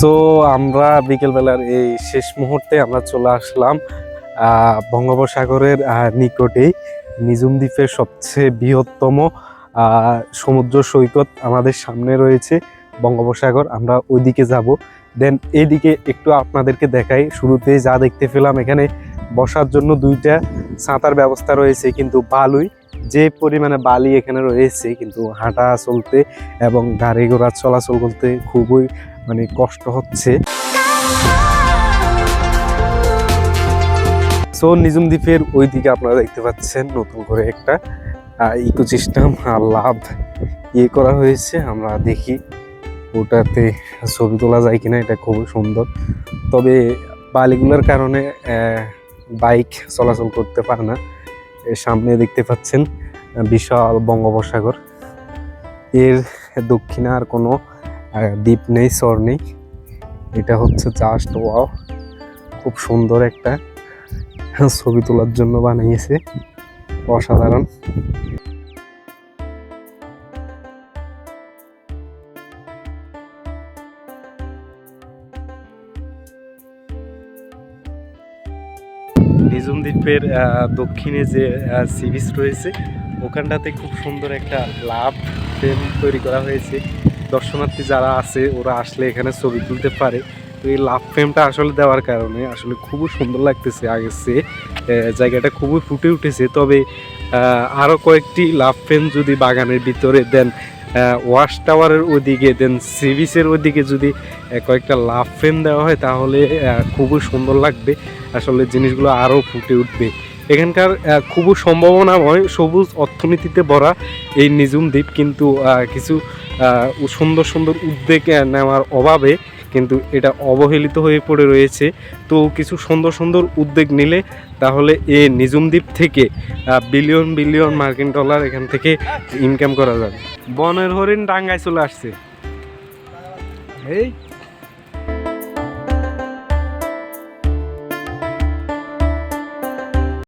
So আমরা বিকেলবেলার এই শেষ মুহূর্তে আমরা চলে আসলাম বঙ্গোপসাগরের নিকটেই। নিজুম দ্বীপের সবচেয়ে বৃহত্তম সমুদ্র সৈকত আমাদের সামনে রয়েছে বঙ্গোপসাগর। আমরা ওইদিকে যাব। দেন এইদিকে একটু আপনাদেরকে দেখাই। শুরুতেই যা দেখতে পেলাম এখানে বসার জন্য দুইটা সাঁতার ব্যবস্থা রয়েছে, কিন্তু বালুই, যে পরিমাণে বালি এখানে রয়েছে, কিন্তু হাঁটা চলতে এবং গাড়ি ঘোড়া চলাচল করতে খুবই মানে কষ্ট হচ্ছে। সো নিজুম দ্বীপের ওই দিকে আপনারা দেখতে পাচ্ছেন নতুন করে একটা ইকোসিস্টেম আর লাভ ইয়ে করা হয়েছে। আমরা দেখি ওটাতে ছবি তোলা যায় কিনা, এটা খুবই সুন্দর। তবে বালিগুলোর কারণে বাইক চলাচল করতে পারে না। সামনে দেখতে পাচ্ছেন বিশাল বঙ্গোপসাগর। এর দক্ষিণে আর কোনো দ্বীপ নেই চর নেই। এটা হচ্ছে জাস্ট ওয়াও খুব সুন্দর একটা ছবি তোলার জন্য বানিয়েছে, অসাধারণ। নিজুম দ্বীপের দক্ষিণে যে সি রয়েছে ওখানটাতে খুব সুন্দর একটা লাভ ফ্রেম তৈরি করা হয়েছে। দর্শনার্থী যারা আছে, ওরা আসলে এখানে ছবি তুলতে পারে। তো এই লাভ ফ্রেমটা আসলে দেওয়ার কারণে আসলে খুবই সুন্দর লাগতেছে আগের চেয়ে জায়গাটা খুবই ফুটে উঠেছে। তবে আরও কয়েকটি লাভ ফ্রেম যদি বাগানের ভিতরে দেন ওয়াশ টাওয়ারের ওদিকে দেন সি বিচের ওইদিকে যদি কয়েকটা লাভ ফ্রেম দেওয়া হয়, তাহলে খুবই সুন্দর লাগবে। আসলে জিনিসগুলো আরও ফুটে উঠবে। এখানকার খুবই সম্ভাবনাময় সবুজ অর্থনীতিতে ভরা এই নিজুম দ্বীপ কিন্তু কিছু সুন্দর সুন্দর উদ্যোগ আহ, নেওয়ার অভাবে কিন্তু এটা অবহেলিত হয়ে পড়ে রয়েছে। তো কিছু সুন্দর সুন্দর উদ্যোগ নিলে তাহলে এ নিজুম দ্বীপ থেকে বিলিয়ন বিলিয়ন মার্কিন ডলার এখান থেকে ইনকাম করা যাবে। বনের হরিণ ডাঙ্গায় চলে আসছে। এই